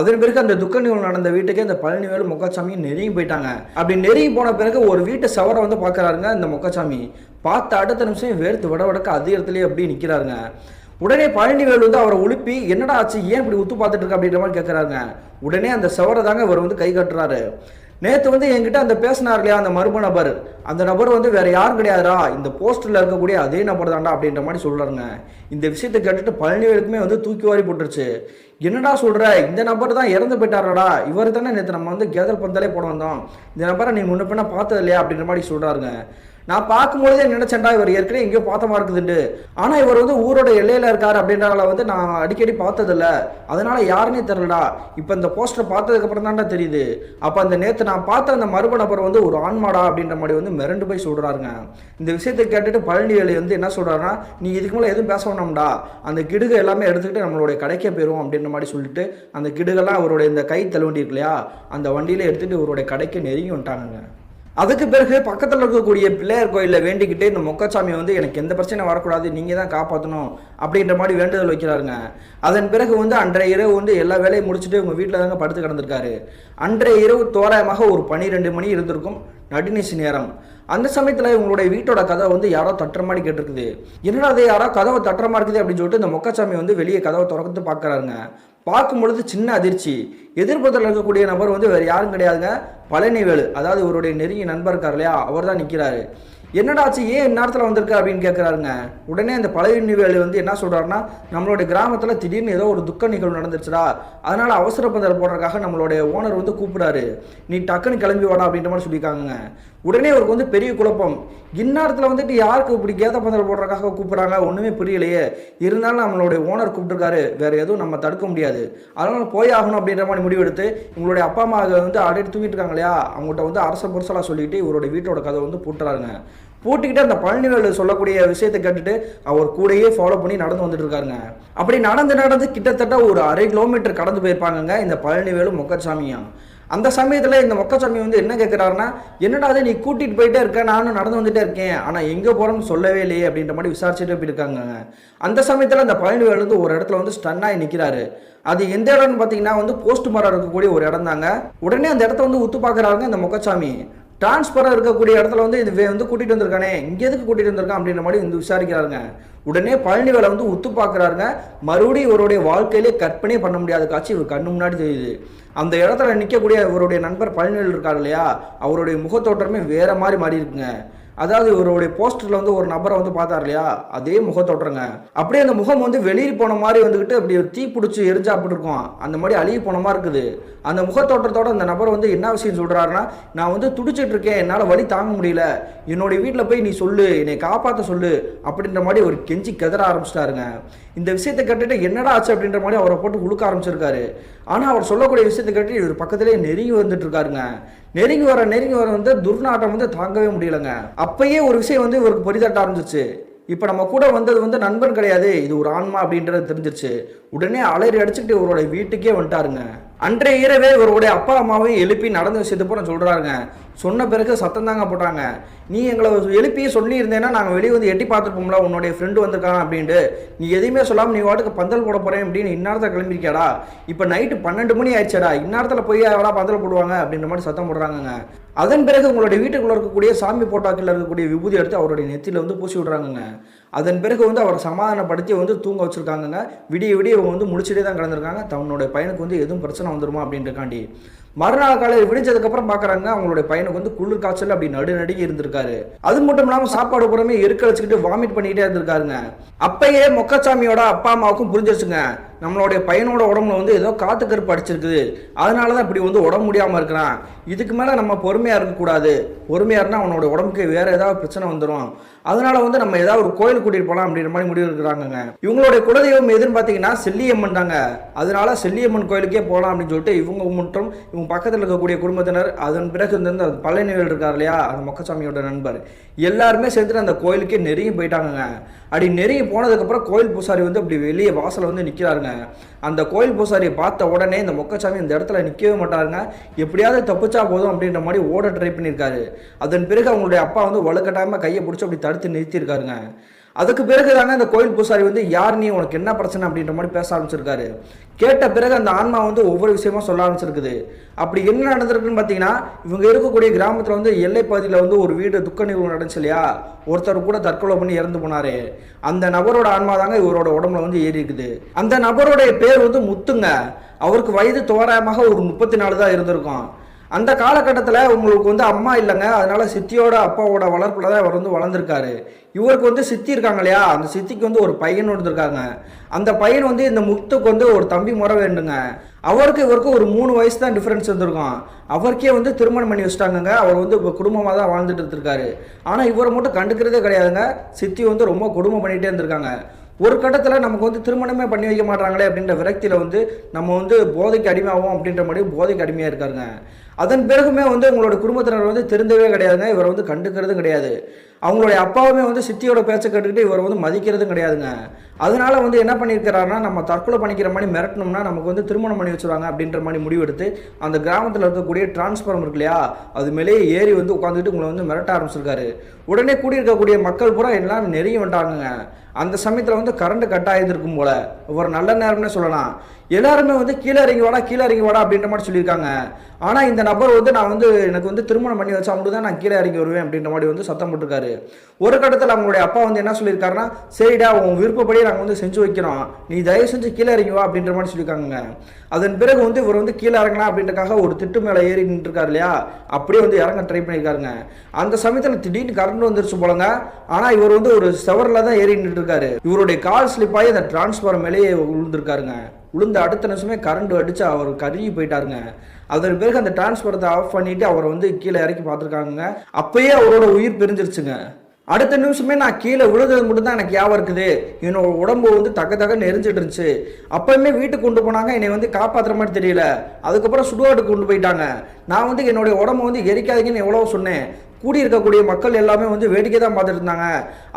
[SPEAKER 1] அதன் பிறகு அந்த துக்க நிகழ்வு நடந்த வீட்டுக்கு இந்த பழனிவேல் மொக்கச்சாமியும் நெருங்கி போயிட்டாங்க. அப்படி நெருங்கி போன பிறகு ஒரு வீட்டு சவரை வந்து பார்க்குறாருங்க இந்த மொக்கசாமி பார்த்த அடுத்த நிமிஷம் வேர்த்து விட வடக்க அதே இடத்துலயே அப்படியே நிற்கிறாருங்க உடனே பழனிவேல் வந்து அவரை உழுப்பி என்னடா ஆச்சு? ஏன் இப்படி உத்து பார்த்துட்டு இருக்க? அப்படின்ற மாதிரி கேட்குறாருங்க உடனே அந்த சவரை தாங்க இவர் வந்து கை கட்டுறாரு. நேற்று வந்து என்கிட்ட அந்த பேசினார் இல்லையா அந்த மர்ம நபர்? அந்த நபர் வந்து வேற யாரும் கிடையாதுடா இந்த போஸ்டரில் இருக்கக்கூடிய அதே நபர் தான்டா அப்படின்ற மாதிரி சொல்றாருங்க. இந்த விஷயத்தை கேட்டுட்டு பழனிவேலுக்குமே வந்து தூக்கி வாரி போட்டுருச்சு. என்னடா சொல்ற? இந்த நபர் தான் இறந்து போயிட்டாரடா. இவர் தானே நேற்று நம்ம வந்து கேதல் பந்தாலே போட வந்தோம். இந்த நபரை நீ முன்ன பின்ன பார்த்தது இல்லையா அப்படின்ற மாதிரி சொல்றாருங்க. நான் பார்க்கும்பொழுதே நினைச்சேன்டா இவர் ஏற்கனவே எங்கேயோ பார்த்த மாதிரி இருக்குதுண்டு ஆனால் இவர் வந்து ஊரோட எல்லையில் இருக்கார் அப்படின்றனால வந்து நான் அடிக்கடி பார்த்ததில்ல. அதனால யாருன்னே தெரிலடா இப்போ இந்த போஸ்டர் பார்த்ததுக்கப்புறம் தான்டா தெரியுது. அப்போ அந்த நேற்று நான் பார்த்த அந்த மர்ம நபர் வந்து ஒரு ஆன்மாடா அப்படின்ற மாதிரி வந்து மிரண்டு போய் சொல்கிறாருங்க இந்த விஷயத்தை கேட்டுட்டு பழனி வேலை வந்து என்ன சொல்கிறாருன்னா நீ இதுக்கு மேலே எதுவும் பேச வேணாம்டா அந்த கிடுகு எல்லாமே எடுத்துக்கிட்டு நம்மளுடைய கடைக்கே போயிடும் அப்படின்ற மாதிரி சொல்லிட்டு அந்த கிடுகெல்லாம் அவருடைய இந்த கை தள்ளுவண்டி இருக்கு இல்லையா அந்த வண்டியில் எடுத்துகிட்டு இவருடைய கடைக்கு நெருங்கி வந்துட்டாங்க அதுக்கு பிறகு பக்கத்தில் இருக்கக்கூடிய பிள்ளையார் கோயிலில் வேண்டிக்கிட்டு இந்த மொக்கச்சாமி வந்து எனக்கு எந்த பிரச்சனை வரக்கூடாது நீங்கள் தான் காப்பாற்றணும் அப்படின்ற மாதிரி வேண்டுதல் வைக்கிறாருங்க. அதன் பிறகு வந்து அன்றைய இரவு வந்து எல்லா வேலையும் முடிச்சுட்டு உங்கள் வீட்டில் தாங்க படுத்து கிடந்திருக்காரு. அன்றைய இரவு தோராயமாக ஒரு பன்னிரெண்டு மணி இருந்திருக்கும். நடுநிசி நேரம். அந்த சமயத்தில் இவங்களுடைய வீட்டோட கதவை வந்து யாரோ தட்டுற மாதிரி கேட்டிருக்குது. என்னடா அது யாரோ கதவை தட்டுற மாதிரி இருக்குது அப்படின்னு சொல்லிட்டு இந்த மொக்கச்சாமி வந்து வெளியே கதவை திறந்து பார்க்குறாருங்க. பார்க்கும் பொழுது சின்ன அதிர்ச்சி. எதிர்ப்புறத்தில் இருக்கக்கூடிய நபர் வந்து வேறு யாரும் கிடையாதுங்க. பழனிவேலு அதாவது இவருடைய நெருங்கிய நண்பர் இருக்கார் இல்லையா அவர் தான் நிற்கிறாரு என்னடாச்சு ஏன் இந்நேரத்தில் வந்திருக்க அப்படின்னு கேட்குறாருங்க உடனே அந்த பழனிவேலு வந்து என்ன சொல்கிறாருன்னா நம்மளுடைய கிராமத்தில் திடீர்னு ஏதோ ஒரு துக்க நிகழ்வு நடந்துருச்சுடா. அதனால் அவசர பந்தல் போடுறதுக்காக நம்மளுடைய ஓனர் வந்து கூப்பிடாரு நீ டக்குன்னு கிளம்பி வாடா அப்படின்ற மாதிரி சொல்லியிருக்காங்க உடனே அவருக்கு வந்து பெரிய குழப்பம். இந்நேரத்தில் வந்துட்டு யாருக்கு இப்படி கேத பந்தல் போடுறதுக்காக கூப்பிட்றாங்க? ஒன்றுமே புரியலையே. இருந்தாலும் நம்மளுடைய ஓனர் கூப்பிட்டுருக்காரு. வேறு எதுவும் நம்ம தடுக்க முடியாது. அதனால் போய் ஆகணும் அப்படின்ற மாதிரி முடிவெடுத்து இவங்களுடைய அப்பா அம்மா வந்து அடையிட்டு தூங்கிட்டு இருக்காங்க இல்லையா? அவங்கள்ட்ட வந்து அரச புரசலாக சொல்லிட்டு இவருடைய வீட்டோட கதை வந்து பூட்டுறாருங்க. பூட்டிக்கிட்டு அந்த பழனிவேலு சொல்லக்கூடிய விஷயத்தை கேட்டுட்டு அவர் கூடயே ஃபாலோ பண்ணி நடந்து வந்துட்டு இருக்காருங்க. அப்படி நடந்து நடந்து கிட்டத்தட்ட ஒரு அரை கிலோமீட்டர் கடந்து போயிருப்பாங்கங்க இந்த பழனிவேலு மொக்கச்சாமியா அந்த சமயத்தில் இந்த மொக்கச்சாமி வந்து என்ன கேட்குறாருன்னா என்னடா அது நீ கூட்டிகிட்டு போயிட்டே இருக்க நானும் நடந்து வந்துட்டே இருக்கேன். ஆனால் எங்கே போகிறோம்னு சொல்லவே இல்லையே அப்படின்ற மாதிரி விசாரிச்சுட்டு போயிருக்காங்க அந்த சமயத்தில் அந்த பழனிவேல் வந்து ஒரு இடத்துல வந்து ஸ்டன்னாகி நிற்கிறாரு அது எந்த இடம்னு பார்த்தீங்கன்னா வந்து போஸ்ட் மரம் இருக்கக்கூடிய ஒரு இடம் தாங்க உடனே அந்த இடத்த வந்து உத்து பார்க்குறாருங்க இந்த மொக்கச்சாமி. டிரான்ஸ்பராக இருக்கக்கூடிய இடத்துல வந்து இது வந்து கூட்டிகிட்டு வந்திருக்கானே இங்கே எதுக்கு கூட்டிகிட்டு வந்திருக்கான் அப்படின்ற மாதிரி வந்து விசாரிக்கிறாருங்க. உடனே பழனிவேலை வந்து உத்து பார்க்குறாருங்க. மறுபடியும் இவருடைய வாழ்க்கையிலே கற்பனையே பண்ண முடியாத காட்சி இவர் கண்ணு முன்னாடி தெரியுது. அந்த இடத்துல நிற்கக்கூடிய இவருடைய நண்பர் பழனிவேல் இருக்கார் இல்லையா? அவருடைய முகத்தோற்றமே வேற மாதிரி மாறி இருக்குங்க. அதாவது இவருடைய போஸ்டர்ல வந்து ஒரு நபரை வந்து பார்த்தார் இல்லையா? அதே முகத்தோற்றங்க அப்படியே அந்த முகம் வந்து வெளியில் போன மாதிரி வந்துக்கிட்டு அப்படி ஒரு தீ பிடிச்சி எரிஞ்சா அப்படி இருக்கும். அந்த மாதிரி அழுகி போன மாதிரி இருக்குது. அந்த முகத்தோட்டத்தோட அந்த நபர் வந்து என்ன விஷயம் சொல்றாருன்னா நான் வந்து துடிச்சிட்டு இருக்கேன். என்னால் வலி தாங்க முடியல. என்னுடைய வீட்டில் போய் நீ சொல்லு. என்னை காப்பாற்ற சொல்லு. அப்படின்ற மாதிரி ஒரு கெஞ்சி கதற ஆரம்பிச்சிட்டாருங்க. இந்த விஷயத்தை கேட்டுட்டு என்னடா ஆச்சு அப்படின்ற மாதிரி அவரை போட்டு உழுக்க ஆரம்பிச்சிருக்காரு. ஆனால் அவர் சொல்லக்கூடிய விஷயத்தை கேட்டு இவர் பக்கத்திலே நெருங்கி வந்துட்டு இருக்காருங்க. நெருங்கி வர நெருங்கி வர வந்து துர்நாட்டம் வந்து தாங்கவே முடியலங்க. அப்பயே ஒரு விஷயம் வந்து இவருக்கு பொறிதட்ட ஆரம்பிச்சிச்சு. இப்போ நம்ம கூட வந்தது வந்து நண்பன் கிடையாது. இது ஒரு ஆன்மா அப்படின்றது தெரிஞ்சிருச்சு. உடனே அலறி அடிச்சுக்கிட்டு இவரோட வீட்டுக்கே வந்துட்டாருங்க. அன்றைய இரவே இவருடைய அப்பா அம்மாவையும் எழுப்பி நடந்த விஷயத்தை போல சொல்கிறாருங்க சொன்ன பிறகு சத்தம் தாங்க போட்டாங்க. நீ எங்களை எழுப்பி சொல்லியிருந்தேன்னா நாங்கள் வெளியே வந்து எட்டி பார்த்துருப்போம்ல உன்னுடைய ஃப்ரெண்டு வந்திருக்கான் அப்படின்ட்டு. நீ எதையுமே சொல்லாமல் நீ வாட்டுக்கு பந்தல் போட போகிறேன் அப்படின்னு இந்நேரத்தில் கிளம்பிருக்கியாடா இப்போ நைட்டு பன்னெண்டு மணி ஆயிடுச்சாடா. இந்நேரத்தில் போய் எவ்வளோ பந்தல் போடுவாங்க அப்படின்ற மாதிரி சத்தம் போடுறாங்கங்க. அதன் பிறகு உங்களுடைய வீட்டுக்குள்ளே இருக்கக்கூடிய சாமி போட்டாக்கில் இருக்கக்கூடிய விபூதி எடுத்து அவருடைய நெத்தியில் வந்து பூசி விடுறாங்கங்க. அதன் பிறகு வந்து அவரை சமாதானப்படுத்தி வந்து தூங்க வச்சுருக்காங்கங்க. விடிய விடிய இவங்க வந்து முடிச்சுட்டே தான் கிடந்திருக்காங்க. தன்னோட பையனுக்கு வந்து எதுவும் பிரச்சனை வந்துருமா அப்படின்றக்காண்டி. மறுநாள் காலையில் விடிஞ்சதுக்கப்புறம் பார்க்குறாங்க அவங்களுடைய பையனுக்கு வந்து குளிர் காய்ச்சல் அப்படி நடுநடுங்கி இருந்திருக்காரு. அது மட்டும் இல்லாமல் சாப்பாடு புறமே இருக்க வச்சுக்கிட்டு வாமிட் பண்ணிக்கிட்டே இருந்திருக்காருங்க. அப்பயே மொக்கச்சாமியோட அப்பா அம்மாவுக்கும் புரிஞ்சிருச்சுங்க. நம்மளுடைய பையனோட உடம்புல வந்து ஏதோ காத்து கருப்பு அடிச்சிருக்குது. அதனால தான் இப்படி வந்து உடம்பு முடியாமல் இருக்கிறான். இதுக்கு மேலே நம்ம பொறுமையாக இருக்கக்கூடாது பொறுமையாக இருந்தால் அவனோட உடம்புக்கு வேறு ஏதாவது பிரச்சனை வந்துடும் அதனால வந்து நம்ம ஏதாவது ஒரு கோயில் கூட்டிகிட்டு போகலாம் அப்படின்ற மாதிரி முடிவு இருக்கிறாங்கங்க இவங்களுடைய குலதெய்வம் எதுன்னு பார்த்தீங்கன்னா செல்லியம்மன் தாங்க. அதனால செல்லியம்மன் கோயிலுக்கே போகலாம் அப்படின்னு சொல்லிட்டு இவங்க மட்டும் இவங்க பக்கத்தில் இருக்கக்கூடிய குடும்பத்தினர் அதன் பிறகு வந்து அந்த பழனிவேல் இருக்கார் இல்லையா? அந்த மொக்கசாமியோட நண்பர். எல்லாருமே சேர்ந்துட்டு அந்த கோயிலுக்கே நெருங்கி போயிட்டாங்கங்க. அப்படி நெருங்கி போனதுக்கப்புறம் கோயில் பூசாரி வந்து அப்படி வெளியே வாசலில் வந்து நிற்கிறாருங்க அந்த கோயில் பூசாரியை பார்த்த உடனே இந்த மொக்கச்சாமி இந்த இடத்துல நிற்கவே மாட்டாருங்க. எப்படியாவது தப்பிச்சா போதும் அப்படின்ற மாதிரி ஓட ட்ரை பண்ணியிருக்காரு. அதன் பிறகு அவங்களுடைய அப்பா வந்து வலுக்கட்டாயமாக கையை பிடிச்சி அப்படி தடுத்து நிறுத்தியிருக்காருங்க. அதுக்கு பிறகு தாங்க இந்த கோயில் பூசாரி வந்து யார் நீ? உனக்கு என்ன பிரச்சனை? அப்படின்ற மாதிரி பேச ஆரம்பிச்சிருக்காரு. கேட்ட பிறகு அந்த ஆன்மா வந்து ஒவ்வொரு விஷயமா சொல்ல ஆரம்பிச்சிருக்குது. அப்படி என்ன நடந்திருக்குன்னு பார்த்தீங்கன்னா இவங்க இருக்கக்கூடிய கிராமத்தில் வந்து எல்லை பகுதியில் வந்து ஒரு வீடு துக்க நிகழ்வு நடந்துச்சு இல்லையா? ஒருத்தர் கூட தற்கொலை பண்ணி இறந்து போனாரு. அந்த நபரோட ஆன்மா தாங்க இவரோட உடம்புல வந்து ஏறி இருக்குது. அந்த நபருடைய பேர் வந்து முத்துங்க. அவருக்கு வயது தோராயமாக ஒரு முப்பத்தி நாலு தான் இருந்திருக்கும். அந்த காலகட்டத்தில் உங்களுக்கு வந்து அம்மா இல்லைங்க. அதனால சித்தியோட அப்பாவோட வளர்ப்பில் தான் இவர் வந்து வளர்ந்துருக்காரு. இவருக்கு வந்து சித்தி இருக்காங்க இல்லையா? அந்த சித்திக்கு வந்து ஒரு பையன் இருந்திருக்காங்க அந்த பையன் வந்து இந்த முத்துக்கு வந்து ஒரு தம்பி முறை வேண்டுங்க. அவருக்கு இவருக்கு ஒரு மூணு வயசு தான் டிஃப்ரென்ஸ் இருந்திருக்கும். அவருக்கே வந்து திருமணம் பண்ணி வச்சிட்டாங்கங்க. அவர் வந்து இப்போ குடும்பமாக தான் வாழ்ந்துட்டு இருந்திருக்காரு. ஆனால் இவரை மட்டும் கண்டுக்கிறதே கிடையாதுங்க. சித்தி வந்து ரொம்ப குடும்பம் பண்ணிகிட்டே இருந்திருக்காங்க. ஒரு கட்டத்தில் நமக்கு வந்து திருமணமே பண்ணி வைக்க மாட்டாங்களே அப்படின்ற விரக்தியில் வந்து நம்ம வந்து போதைக்கு அடிமையாகும் அப்படின்ற மாதிரி போதைக்கு அடிமையாக இருக்காருங்க. அதன் பிறகுமே வந்து உங்களோட குடும்பத்தினர் வந்து திருந்தவே கிடையாதுங்க. இவரை வந்து கண்டுக்கிறதும் கிடையாது. அவங்களுடைய அப்பாவுமே வந்து சித்தியோட பேச்சை கேட்டுக்கிட்டு இவரை வந்து மதிக்கிறதும் கிடையாதுங்க. அதனால வந்து என்ன பண்ணியிருக்கிறாருன்னா நம்ம தற்கொலை பண்ணிக்கிற மாதிரி மிரட்டணும்னா நமக்கு வந்து திருமணம் பண்ணி வச்சுருவாங்க அப்படின்ற மாதிரி முடிவெடுத்து அந்த கிராமத்தில் இருக்கக்கூடிய டிரான்ஸ்ஃபார்ம் இருக்கு இல்லையா அது மேலேயே ஏறி வந்து உட்காந்துட்டு உங்களை வந்து மிரட்ட ஆரம்பிச்சிருக்காரு. உடனே கூடியிருக்கக்கூடிய மக்கள் பூரா எல்லாம் நெருங்கி வந்துட்டாங்க அந்த சமயத்தில் வந்து கரண்ட் கட் ஆகியிருக்கும் போல். ஒரு நல்ல நேரம்னே சொல்லலாம். எல்லாருமே வந்து கீழே இறங்கி வாடா கீழே இறங்கி வாடா அப்படின்ற மாதிரி சொல்லியிருக்காங்க. ஆனால் இந்த நபர் வந்து நான் வந்து எனக்கு வந்து திருமணம் பண்ணி வச்சா மட்டும் தான் நான் கீழே இறங்கி வருவேன் அப்படின்ற மாதிரி வந்து சத்தம் போட்டிருக்காரு. ஒரு கட்டத்தில் அவங்களுடைய அப்பா வந்து என்ன சொல்லியிருக்காருன்னா சரிடா உன் விருப்பப்படி நாங்கள் வந்து செஞ்சு வைக்கிறோம். நீ தயவு செஞ்சு கீழே இறங்கி வா அப்படின்ற மாதிரி சொல்லியிருக்காங்க அதன் பிறகு வந்து இவர் வந்து கீழே இறங்கலாம் அப்படின்றக்காக ஒரு திட்டு மேலே ஏறி நின்றுருக்காரு இல்லையா? அப்படியே வந்து இறங்க ட்ரை பண்ணியிருக்காருங்க. அந்த சமயத்தில் திடீர்னு கரண்ட் வந்துருச்சு போலங்க. ஆனால் இவர் வந்து ஒரு செவரில் தான் ஏறி நின்றுருக்காரு. இவருடைய கால் ஸ்லிப் ஆகி அந்த டிரான்ஸ்ஃபார்ம் மேலேயே விழுந்திருக்காருங்க. விழுந்த அடுத்த நிமிஷமே கரண்ட் அடிச்சு அவர் கருகி போயிட்டாருங்க. அதன் பிறகு அந்த டிரான்ஸ்பரத்தை ஆஃப் பண்ணிட்டு அவரை வந்து கீழே இறக்கி பார்த்துருக்காங்க அப்பயே அவரோட உயிர் பிரிஞ்சிருச்சுங்க. அடுத்த நிமிஷமே நான் கீழே விழுந்தது மட்டும் தான் எனக்கு ஞாபகம் இருக்குது. என்னோட உடம்பு வந்து தக்க தக்க நெரிஞ்சிட்டு இருந்துச்சு. அப்பயுமே வீட்டுக்கு கொண்டு போனாங்க. என்னை வந்து காப்பாற்றுற மாதிரி தெரியல. அதுக்கப்புறம் சுடுகாட்டுக்கு கொண்டு போயிட்டாங்க. நான் வந்து என்னுடைய உடம்பு வந்து எரிக்காதீங்கன்னு எவ்வளோ சொன்னேன். கூடி இருக்கக்கூடிய மக்கள் எல்லாமே வந்து வேடிக்கை தான் பார்த்துட்டு இருந்தாங்க.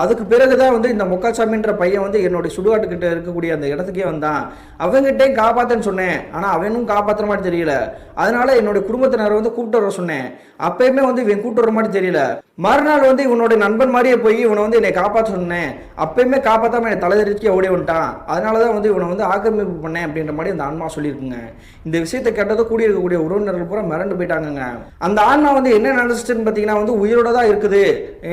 [SPEAKER 1] அதுக்கு பிறகு தான் வந்து இந்த முக்காசாமின்ற பையன் வந்து என்னுடைய சுடுகாட்டுக்கிட்ட இருக்கக்கூடிய அந்த இடத்துக்கே வந்தான். அவங்ககிட்டே காப்பாத்தேன்னு சொன்னேன். ஆனால் அவனும் காப்பாற்றுற மாதிரி தெரியல. அதனால என்னுடைய குடும்பத்தினரை வந்து கூப்பிட்டு வர சொன்னேன். அப்பயுமே வந்து இவன் கூப்பிட்டு வர மாதிரி தெரியல. மறுநாள் வந்து இவனோட நண்பன் மாதிரியே போய் இவனை வந்து என்னை காப்பாற்ற சொன்னேன். அப்பயுமே காப்பாற்றாம என்னை தலைதறிக்கி ஓடி வந்துட்டான். அதனால தான் வந்து இவனை வந்து ஆக்கிரமிப்பு பண்ணேன் அப்படின்ற மாதிரி அந்த ஆன்மா சொல்லியிருக்குங்க. இந்த விஷயத்தை கேட்டதை கூடியிருக்கக்கூடிய உறவினர்கள் பூரா மிரண்டு போயிட்டாங்க அந்த ஆன்மா வந்து என்ன நினைச்சிட்டுன்னு பார்த்தீங்கன்னா வந்து உயிரோட தான் இருக்குது.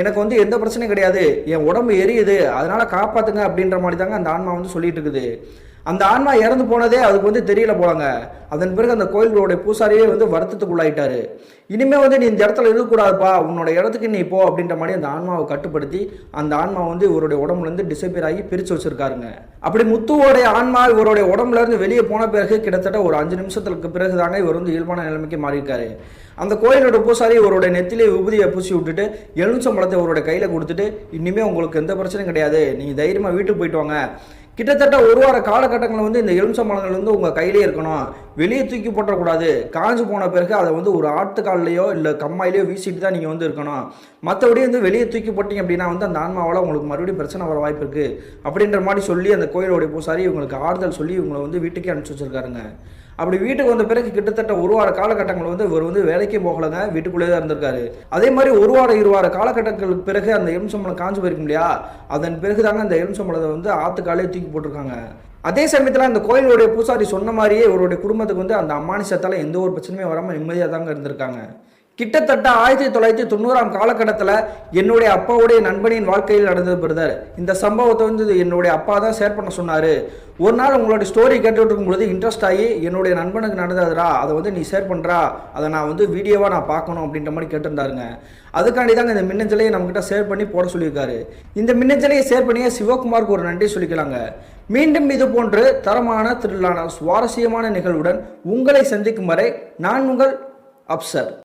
[SPEAKER 1] எனக்கு வந்து எந்த பிரச்சனையும் கிடையாது. என் உடம்பு எரியுது. அதனால காப்பாத்துங்க அப்படின்ற மாதிரி தாங்க அந்த ஆன்மா வந்து சொல்லிட்டு இருக்குது. அந்த ஆன்மா இறந்து போனதே அதுக்கு வந்து தெரியல போலாங்க. அதன் பிறகு அந்த கோயில்களுடைய பூசாரியே வந்து வருத்தத்துக்குள்ளாயிட்டாரு. இனிமே வந்து நீ இந்த இடத்துல இருக்கக்கூடாதுப்பா உன்னோட இடத்துக்கு நீ போ அப்படின்ற மாதிரி அந்த ஆன்மாவை கட்டுப்படுத்தி அந்த ஆன்மா வந்து இவருடைய உடம்புலேருந்து டிசப்பியர் ஆகி பிரித்து வச்சிருக்காருங்க. அப்படி முத்துவோடைய ஆன்மா இவருடைய உடம்புலேருந்து வெளியே போன பிறகு கிட்டத்தட்ட ஒரு அஞ்சு நிமிஷத்துக்கு பிறகு தாங்க இவர் வந்து இயல்பான நிலைமைக்கு மாறியிருக்காரு. அந்த கோயிலோட பூசாரி இவருடைய நெத்திலே உபதியை பூசி விட்டுட்டு எலுமிச்சம்பழத்தை இவருடைய கையில் கொடுத்துட்டு இனிமேல் உங்களுக்கு எந்த பிரச்சனையும் கிடையாது. நீங்கள் தைரியமாக வீட்டுக்கு போயிட்டு வாங்க. கிட்டத்தட்ட ஒரு வார காலகட்டங்களில் வந்து இந்த எலுமிச்சம்பழங்கள் வந்து உங்கள் கையிலே இருக்கணும். வெளியே தூக்கி போட்டக்கூடாது. காஞ்சு போன பிறகு அதை வந்து ஒரு ஆட்டுக்கால்லையோ இல்லை கம்மாயிலையோ வீசிட்டு தான் நீங்கள் வந்து இருக்கணும். மற்றபடி வந்து வெளியே தூக்கி போட்டீங்க அப்படின்னா வந்து அந்த ஆன்மாவால் உங்களுக்கு மறுபடியும் பிரச்சனை வர வாய்ப்பு இருக்குது அப்படின்ற மாதிரி சொல்லி அந்த கோயிலோடைய பூசாரி இவங்களுக்கு ஆறுதல் சொல்லி இவங்களை வந்து வீட்டுக்கே அனுப்பிச்சி வச்சிருக்காருங்க. அப்படி வீட்டுக்கு வந்த பிறகு கிட்டத்தட்ட ஒரு வார காலகட்டங்கள் வந்து இவர் வந்து வேலைக்கே போகலைங்க வீட்டுக்குள்ளே தான் இருந்திருக்காரு. அதே மாதிரி ஒரு வாரம் இரு வார காலகட்டங்களுக்கு பிறகு அந்த எலுமிச்சம்பழம் காஞ்சு போயிருக்கும் இல்லையா? அதன் பிறகு தாங்க அந்த எலுமிச்சம்பழத்தை வந்து ஆத்துக்காலே தூக்கி போட்டிருக்காங்க. அதே சமயத்தில் அந்த கோயிலுடைய பூசாரி சொன்ன மாதிரியே இவருடைய குடும்பத்துக்கு வந்து அந்த அம்மானிசத்தால் எந்த ஒரு பிரச்சனையும் வராமல் நிம்மதியாக தாங்க இருந்திருக்காங்க. கிட்டத்தட்ட ஆயிரத்தி தொள்ளாயிரத்தி தொண்ணூறாம் காலகட்டத்தில் என்னுடைய அப்பாவுடைய நண்பனின் வாழ்க்கையில் நடந்தது பிரதர். இந்த சம்பவத்தை வந்து என்னுடைய அப்பா தான் ஷேர் பண்ண சொன்னார். ஒரு நாள் உங்களோட ஸ்டோரி கேட்டுட்டு இருக்கும்பொழுது இன்ட்ரெஸ்ட் ஆகி என்னுடைய நண்பனுக்கு நடந்ததுடா அதை வந்து நீ ஷேர் பண்ணுறா அதை நான் வந்து வீடியோவாக நான் பார்க்கணும் அப்படின்ற மாதிரி கேட்டிருந்தாருங்க. அதுக்காண்டி தாங்க இந்த மின்னஞ்சலையை நம்மக்கிட்ட ஷேர் பண்ணி போட சொல்லியிருக்காரு. இந்த மின்னஞ்சலையை ஷேர் பண்ணியே சிவகுமாருக்கு ஒரு நன்றி சொல்லிக்கலாங்க. மீண்டும் இது போன்று தரமான திருளான சுவாரஸ்யமான நிகழ்வுடன் உங்களை சந்திக்கும் வரை நான் உங்கள் அப்சர்.